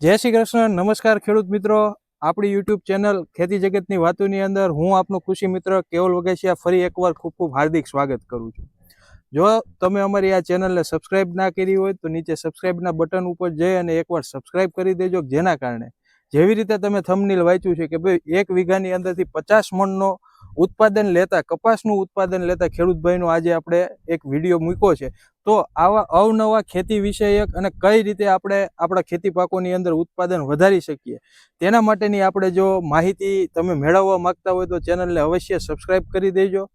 જય શ્રી કૃષ્ણ, નમસ્કાર ખેડૂત મિત્રો. આપણી યુટ્યુબ ચેનલ ખેતી જગતની વાતોની અંદર હું આપનો કૃષિ મિત્ર કેવલ વગેશિયા ફરી એકવાર ખૂબ ખૂબ હાર્દિક સ્વાગત કરું છું. જો તમે અમારી આ ચેનલને સબસ્ક્રાઇબ ના કરી હોય તો નીચે સબસ્ક્રાઇબના બટન ઉપર જઈ અને એકવાર સબસ્ક્રાઇબ કરી દેજો જેના કારણે જેવી રીતે તમે થમનીલ વાંચ્યું છે કે ભાઈ એક વીઘાની અંદરથી પચાસ મણનો ઉત્પાદન લેતા, કપાસનું ઉત્પાદન લેતા ખેડૂતભાઈનો આજે આપણે એક વીડિયો મૂક્યો છે. તો આવા અવનવા ખેતી વિષયક અને કઈ રીતે આપણે આપણા ખેતી પાકોની અંદર ઉત્પાદન વધારી શકીએ, તેના માટેની આપણે જો માહિતી તમે મેળવવા માંગતા હોય તો ચેનલને અવશ્ય સબસ્ક્રાઇબ કરી દેજો.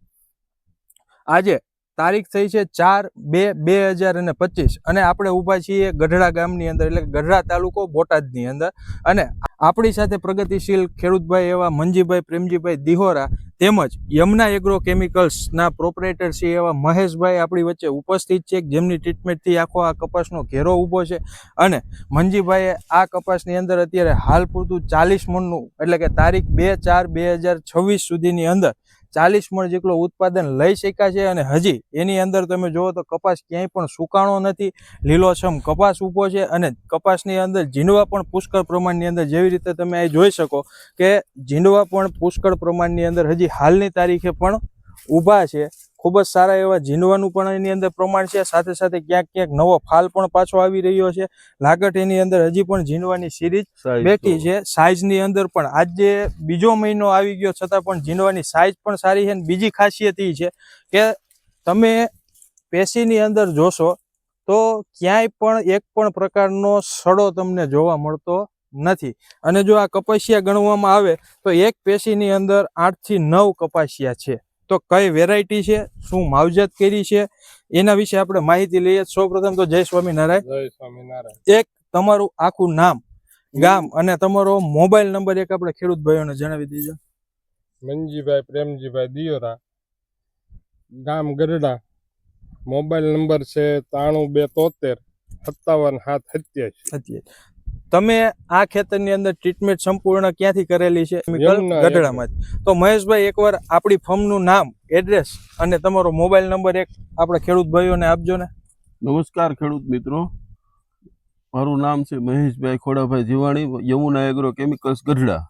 આજે તારીખ થઈ છે ચાર બે બે હજાર અને પચીસ અને આપણે ઊભા છીએ ગઢડા ગામની અંદર, એટલે ગઢડા તાલુકો બોટાદની અંદર. અને આપણી સાથે પ્રગતિશીલ ખેડૂતભાઈ એવા મંજીભાઈ, પ્રેમજીભાઈ દિહોરા તેમજ યમુના એગ્રો કેમિકલ્સના પ્રોપરેટર છે એવા મહેશભાઈ આપણી વચ્ચે ઉપસ્થિત છે, જેમની ટ્રીટમેન્ટથી આખો આ કપાસનો ઘેરો ઊભો છે. અને મંજીભાઈએ આ કપાસની અંદર અત્યારે હાલ પૂરતું ચાલીસ મણનું એટલે કે તારીખ બે ચાર બે હજાર છવ્વીસ સુધીની અંદર ચાલીસ મણ જેટલો ઉત્પાદન લઈ શક્યા છે અને હજી એની અંદર તમે જુઓ તો કપાસ ક્યાંય પણ સુકાણો નથી, લીલોછમ કપાસ ઊભો છે અને કપાસની અંદર ઝીંડવા પણ પુષ્કળ પ્રમાણની અંદર જેવી રીતે તમે અહીં જોઈ શકો કે ઝીંડવા પણ પુષ્કળ પ્રમાણની અંદર હજી હાલની તારીખે પણ ઊભા છે. ખૂબ જ સારા એવા ઝીંડવાનું પણ એની અંદર પ્રમાણ છે. સાથે સાથે ક્યાંક ક્યાંક નવો ફાલ પણ પાછો આવી રહ્યો છે. લાગટ એની અંદર હજી પણ ઝીંડવાની સિરીઝ બેઠી છે. સાઇઝની અંદર પણ આજે બીજો મહિનો આવી ગયો છતાં પણ ઝીંડવાની સાઇઝ પણ સારી છે અને બીજી ખાસિયત એ છે કે તમે પેશીની અંદર જોશો તો ક્યાંય પણ એક પણ પ્રકારનો સડો તમને જોવા મળતો નથી. અને જો આ કપાસિયા ગણવામાં આવે તો એક પેશીની અંદર આઠથી નવ કપાસિયા છે. તો કઈ વેરાયટી છે? શું માવજત કરી છે? એના વિશે આપણે માહિતી લઈએ. સૌપ્રથમ તો જય સ્વામિનારાયણ. જય સ્વામિનારાયણ. એક તમારું આખું નામ ગામ અને તમારો મોબાઈલ નંબર એક આપણે ખેડૂત ભાઈઓને જણાવી દેજો. મંજીભાઈ પ્રેમજીભાઈ દિયોરા ગામ ગરડા. મોબાઈલ નંબર છે ત્રાણું બે તોતેર સત્તાવન સાત સત્યાસી. સત્ય તમે આ ખેતરની અંદર ટ્રીટમેન્ટ સંપૂર્ણ ક્યાંથી કરેલી છે? ગઢડામાં તો મહેશભાઈ એકવાર આપણી ફર્મનું નામ એડ્રેસ અને તમારો મોબાઈલ નંબર એક આપણે ખેડૂત ભાઈઓને આપજો ને. નમસ્કાર ખેડૂત મિત્રો. મારું નામ છે મહેશભાઈ ખોડાભાઈ જીવાણી યમુના એગ્રો કેમિકલ્સ ગઢડા.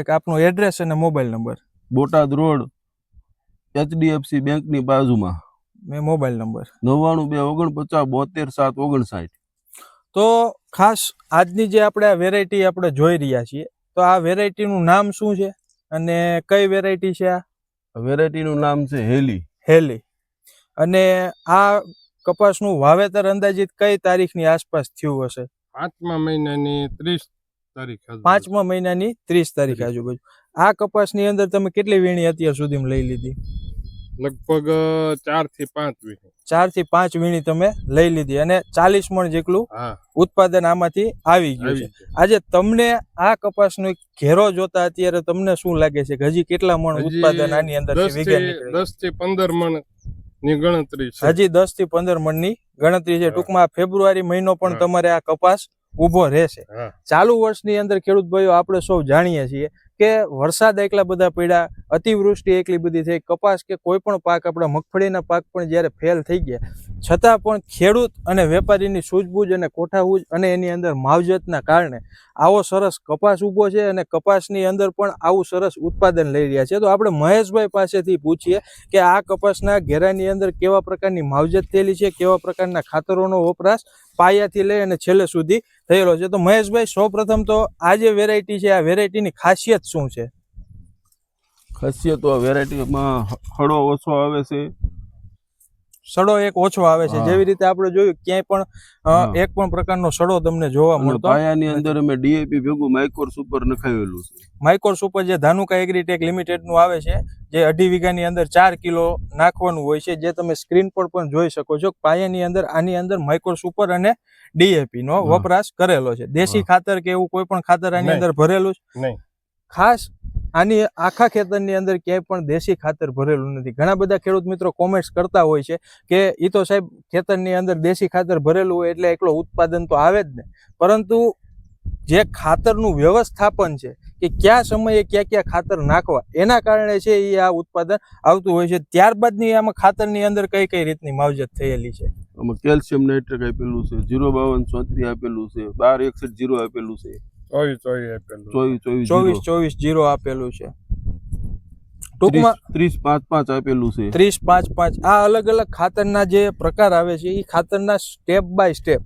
એક આપનો એડ્રેસ અને mobile number Botad road HDFC બેંકની બાજુમાં. મેં મોબાઈલ નંબર નવ્વાણું બે ઓગણપચાસ બોતેર સાત ઓગણસાઠ. તો ખાસ આજની જે આપણે આ વેરાયટી આપણે જોઈ રહ્યા છીએ તો આ વેરાયટીનું નામ શું છે અને કઈ વેરાયટી છે આ? વેરાયટીનું નામ છે હેલી. હેલી. અને આ કપાસનું વાવેતર અંદાજિત કઈ તારીખની આસપાસ થયું હશે? પાંચમા મહિનાની ત્રીસ તારીખ પાંચમા મહિનાની ત્રીસ તારીખ આજુબાજુ. આ કપાસની અંદર તમે કેટલી વીણી અત્યાર સુધીમાં લઈ લીધી? લગભગ ચારથી પાંચ વીણી. ચારથી પાંચ વીણી તમે લઈ લીધી અને ચાલીસ મણ જેટલું ઉત્પાદન આમાંથી આવી ગયું છે. આજે તમને આ કપાસનો ઘેરો જોતા અત્યારે તમને શું લાગે છે કે હજી કેટલા મણ ઉત્પાદન આની અંદર દસથી પંદર મણની ગણતરી છે. હજી દસથી પંદર મણની ગણતરી છે. ટૂંકમાં ફેબ્રુઆરી મહિનો પણ તમારે આ કપાસ ઊભો રહેશે. ચાલુ વર્ષની અંદર ખેડૂત ભાઈઓ આપણે સૌ જાણીએ છીએ કે વરસાદ એકલા બધા પડ્યા, અતિવૃષ્ટિ એકલી બધી થઈ, કપાસ કે કોઈ પણ પાક, આપણા મગફળીના પાક પણ જ્યારે ફેલ થઈ ગયા છતાં પણ ખેડૂત અને વેપારીની સૂઝબૂઝ અને કોઠાહૂજ અને એની અંદર માવજતના કારણે આવો સરસ કપાસ ઊભો છે અને કપાસની અંદર પણ આવું સરસ ઉત્પાદન લઈ રહ્યા છે. તો આપણે મહેશભાઈ પાસેથી પૂછીએ કે આ કપાસના ઘેરાની અંદર કેવા પ્રકારની માવજત થયેલી છે, કેવા પ્રકારના ખાતરોનો વપરાશ પાયાથી લઈ અને છેલ્લે સુધી થયેલો છે. તો મહેશભાઈ, સૌપ્રથમ તો આ જે વેરાયટી છે, આ વેરાયટીની ખાસિયત શું છે? ખાસિયત વેરાયટીમાં હળો ઓછો આવે છે. સડો એક ઓછો આવે છે. જેવી રીતે આપણે જોયું ક્યાંય પણ એક પણ પ્રકારનો સડો તમને જોવા મળતો. પાયાની અંદર અમે ડીએપી ભેગું માઇકોર સુપર નખાવેલું છે. માઇક્રોર સુપર જે ધાનુકા એગ્રીટેક લિમિટેડનું આવે છે જે અઢી વીઘાની અંદર ચાર કિલો નાખવાનું હોય છે જે તમે સ્ક્રીન પર પણ જોઈ શકો છો પાયાની અંદર આની અંદર માઇકોર સુપર અને ડીએપી નો વપરાશ કરેલો છે. દેશી ખાતર કે એવું કોઈ પણ ખાતર આની અંદર ભરેલું છે? ખાસ આની આખા ખેતરની અંદર ક્યાંય પણ દેશી ખાતર ભરેલું નથી. ઘણા બધા ખેડૂત મિત્રો કોમેન્ટ્સ કરતા હોય છે કે એ તો સાહેબ ખેતરની અંદર દેશી ખાતર ભરેલું હોય એટલે એકલો ઉત્પાદન તો આવે જ ને. પરંતુ જે ખાતરનું વ્યવસ્થાપન છે કે કયા સમયે ક્યાં ક્યાં ખાતર નાખવા, એના કારણે છે એ આ ઉત્પાદન આવતું હોય છે. ત્યારબાદની આમાં ખાતરની અંદર કઈ કઈ રીતની માવજત થયેલી છે? આમાં કેલ્શિયમ નાઇટ્રેટ આપેલું છે, જીરો બાવન ચોત્રી આપેલું છે, બાર એકસઠ જીરો આપેલું છે. ચોવીસ ચોવીસ આપેલું ચોવીસ ચોવીસ ચોવીસ ચોવીસ જીરો આપેલું છે. ટૂંકમાં ત્રીસ ત્રીસ પાંચ પાંચ આપેલું છે. ત્રીસ પાંચ પાંચ. આ અલગ અલગ ખાતરના જે પ્રકાર આવે છે એ ખાતરના સ્ટેપ બાય સ્ટેપ.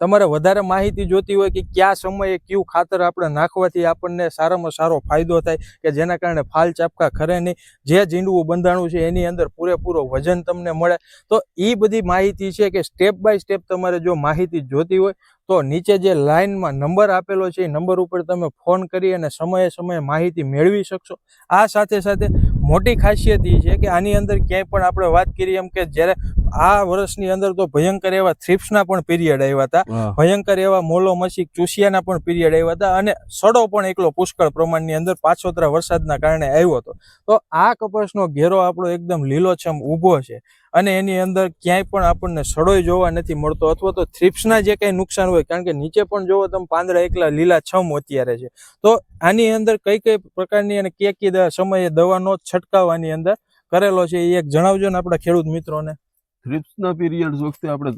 તમારે વધારે માહિતી જોતી હોય કે કયા સમયે કયું ખાતર આપણે નાખવાથી આપણને સારામાં સારો ફાયદો થાય કે જેના કારણે ફાલ ચાપકા ખરે નહીં. જે ઝીંડવું બંધાણું છે એની અંદર પૂરેપૂરો વજન તમને મળે. તો એ બધી માહિતી છે કે સ્ટેપ બાય સ્ટેપ તમારે જો માહિતી જોતી હોય તો નીચે જે લાઇનમાં નંબર આપેલો છે એ નંબર ઉપર તમે ફોન કરી અને સમયે સમયે માહિતી મેળવી શકશો. આ સાથે સાથે મોટી ખાસિયત એ છે કે આની અંદર ક્યાંય પણ આપણે વાત કરીએ એમ કે જ્યારે આ વર્ષની અંદર તો ભયંકર એવા થ્રિપ્સના પણ પીરિયડ આવ્યા હતા. ભયંકર એવા મોલો મસી ચૂસિયાના પણ પીરિયડ આવ્યા હતા અને સડો પણ એકલો પુષ્કળ પ્રમાણની અંદર પાછોતરા વરસાદના કારણે આવ્યો હતો. તો આ કપાસનો ઘેરો આપણો એકદમ લીલોછમ ઊભો છે. અને એની અંદર ક્યાંય પણ આપણને સડોય જોવા નથી મળતો અથવા તો થ્રિપ્સના જે કંઈ નુકસાન હોય કારણ કે નીચે પણ જોવો તમે પાંદડા એકલા લીલા છમ અત્યારે છે. તો આની અંદર કઈ કઈ પ્રકારની અને કે કે સમયે દવાનો છંટકાવ આની અંદર કરેલો છે એ એક જણાવજો ને આપણા ખેડૂત મિત્રોને. થ્રિપ્સના પીરિયડ વખતે આપણે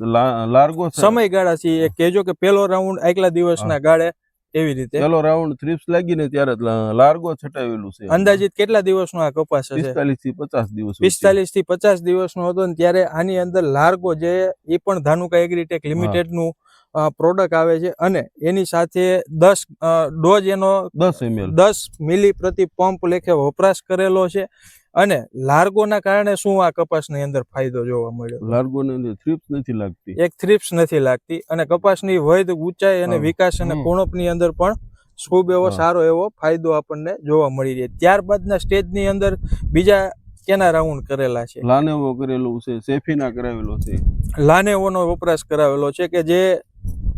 લાર્ગો સમયગાળા છે એ. કહેજો કે પેલો રાઉન્ડ એકલા દિવસના ગાળે એવી રીતે? પહેલો રાઉન્ડ થ્રિપ્સ લાગીને ત્યારે લાર્ગો છટાવેલું છે. અંદાજિત કેટલા દિવસનો આ કપાસ હશે? પિસ્તાલીસથી પચાસ દિવસ. પિસ્તાલીસથી પચાસ દિવસનો હતો ને ત્યારે આની અંદર લાર્ગો જે એ પણ ધાનુકા એગ્રીટેક લિમિટેડનું પ્રોડક્ટ આવે છે અને એની સાથે દસ ડોઝ એનો દસ દસ મિલી પ્રતિ પંપ લેખે વપરાશ કરેલો છે અને લાર્ગોના કારણે શું આ કપાસની અંદર ફાયદો જોવા મળ્યો? લાર્ગોની અંદર થ્રિપ્સ નથી લાગતી. એક થ્રિપ્સ નથી લાગતી અને કપાસની વૈધ ઊંચાઈ અને વિકાસ અને કોણપની અંદર પણ ખૂબ એવો સારો એવો ફાયદો આપણને જોવા મળી રહે. ત્યારબાદના સ્ટેજની અંદર બીજા કેના રાઉન્ડ કરેલા છે? લાનેવો કરેલું છે સેફીના કરાવેલો છે. લાનેવોનો વપરાશ કરાવેલો છે કે જે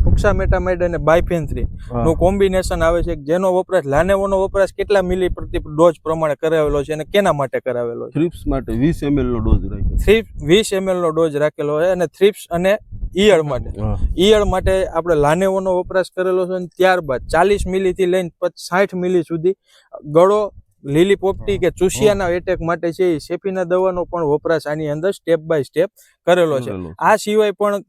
ઓક્સામેટામાઇડ અને બાયફેન્થ્રીન હા. નું કોમ્બિનેશન આવે છે જેનો વપરાશ લાનેવોનો વપરાશ કેટલા મિલી પ્રતિ ડોઝ પ્રમાણે કરાવેલો છે અને કેના માટે કરાવેલો છે? થ્રિપ્સ માટે વીસ એમએલ નો ડોઝ રાખેલો થ્રીપ વીસ એમએલ નો ડોઝ રાખેલો છે અને થ્રીપ્સ અને ઈયળ માટે. ઈયળ માટે આપણે લાનેવોનો વપરાશ કરેલો છે અને ત્યારબાદ ચાલીસ મિલીથી લઈને સાઠ મિલી સુધી ગળો લીલી પોપટી કે ચૂસિયાના એટેક માટે છે એ સેફીના દવાનો પણ વપરાશ આની અંદર સ્ટેપ બાય સ્ટેપ કરેલો છે. આ સિવાય પણ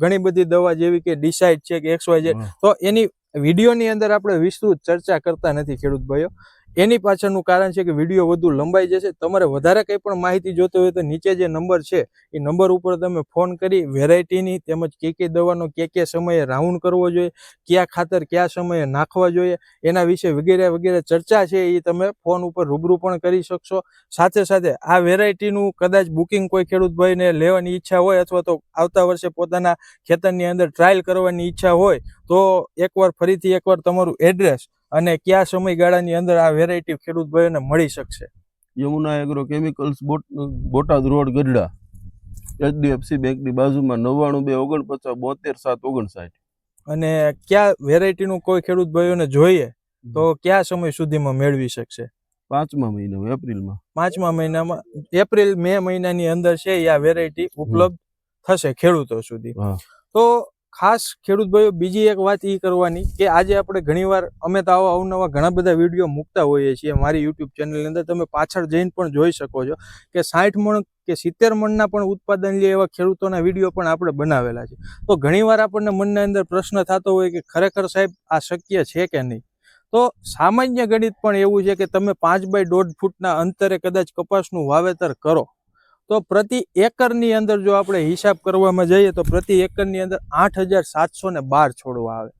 ઘણી બધી દવા જેવી કે ડિસાઇડ છે કે એક્સ વાય તો એની વિડીયોની અંદર આપણે વિસ્તૃત ચર્ચા કરતા નથી ખેડૂત ભાઈઓ. એની પાછળનું કારણ છે કે વીડિયો વધુ લંબાઈ જશે. તમારે વધારે કંઈ પણ માહિતી જોતી હોય તો નીચે જે નંબર છે, એ નંબર ઉપર તમે ફોન કરી વેરાયટીની તેમજ કે કઈ દવાનો કે કયા સમયે રાઉન્ડ કરવો જોઈએ, કયા ખાતર કયા સમયે નાખવા જોઈએ, એના વિશે વગેરે વગેરે ચર્ચા છે એ તમે ફોન ઉપર રૂબરૂ પણ કરી શકશો. સાથે સાથે આ વેરાયટીનું કદાચ બુકિંગ કોઈ ખેડૂત ભાઈને લેવાની ઈચ્છા હોય અથવા તો આવતા વર્ષે પોતાના ખેતરની અંદર ટ્રાયલ કરવાની ઈચ્છા હોય, તો એકવાર ફરીથી એકવાર તમારું એડ્રેસ અને કયા સમયગાળાની અંદર આ વેરાયટી ખેડૂત ભાઈઓને મળી શકશે? યમુના એગ્રો કેમિકલ્સ બોટ બોટાદ રોડ ગઢડા એચડીએફસી બેંકની બાજુમાં નવ્વાણું બે ઓગણપચાસ બોતેર સાત ઓગણસાઠ. અને કયા વેરાયટીનું કોઈ ખેડૂત ભાઈઓને જોઈએ તો કયા સમય સુધીમાં મેળવી શકશે? પાંચમા મહિના એપ્રિલમાં. પાંચમા મહિનામાં એપ્રિલ મે મહિનાની અંદર છે આ વેરાયટી ઉપલબ્ધ થશે ખેડૂતો સુધી. તો ખાસ ખેડૂત ભાઈઓ, બીજી એક વાત એ કરવાની કે આજે આપણે ઘણીવાર, અમે તો આવા અવનવા ઘણા બધા વીડિયો મૂકતા હોઈએ છીએ મારી યુટ્યુબ ચેનલની અંદર. તમે પાછળ જઈને પણ જોઈ શકો છો કે સાઠ મણ કે સિત્તેર મણના પણ ઉત્પાદન લે એવા ખેડૂતોના વીડિયો પણ આપણે બનાવેલા છે. તો ઘણીવાર આપણને મનના અંદર પ્રશ્ન થતો હોય કે ખરેખર સાહેબ આ શક્ય છે કે નહીં? તો સામાન્ય ગણિત પણ એવું છે કે તમે પાંચ બાય દોઢ ફૂટના અંતરે કદાચ કપાસનું વાવેતર કરો. તો પ્રતિ એકરની અંદર જો આપણે હિસાબ કરવામાં જઈએ તો પ્રતિ એકરની અંદર આઠ હજાર સાતસો ને બાર છોડવા આવે.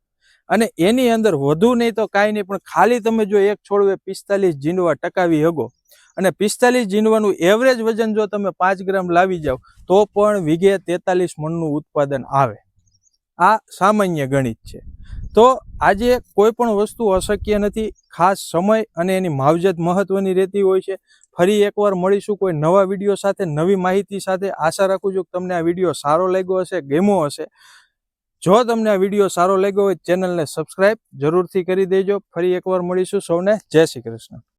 અને એની અંદર વધુ નહીં તો કાંઈ નહીં, પણ ખાલી તમે જો એક છોડવે પિસ્તાલીસ જીંડવા ટકાવી હગો. અને પિસ્તાલીસ જીંડવાનું એવરેજ વજન જો તમે પાંચ ગ્રામ લાવી જાઓ, તો પણ વીઘે તેતાલીસ મણનું ઉત્પાદન આવે. આ સામાન્ય ગણિત છે. તો આજે કોઈ પણ વસ્તુ અશક્ય નથી, ખાસ સમય અને એની માવજત મહત્વની રહેતી હોય છે. ફરી એકવાર મળીશું કોઈ નવા વીડિયો સાથે, નવી માહિતી સાથે. આશા રાખું છું કે તમને આ વીડિયો સારો લાગ્યો હશે ગેમો હશે. જો તમને આ વીડિયો સારો લાગ્યો હોય, ચેનલને સબસ્ક્રાઈબ જરૂરથી કરી દેજો. ફરી એકવાર મળીશું સૌને. જય શ્રી કૃષ્ણ.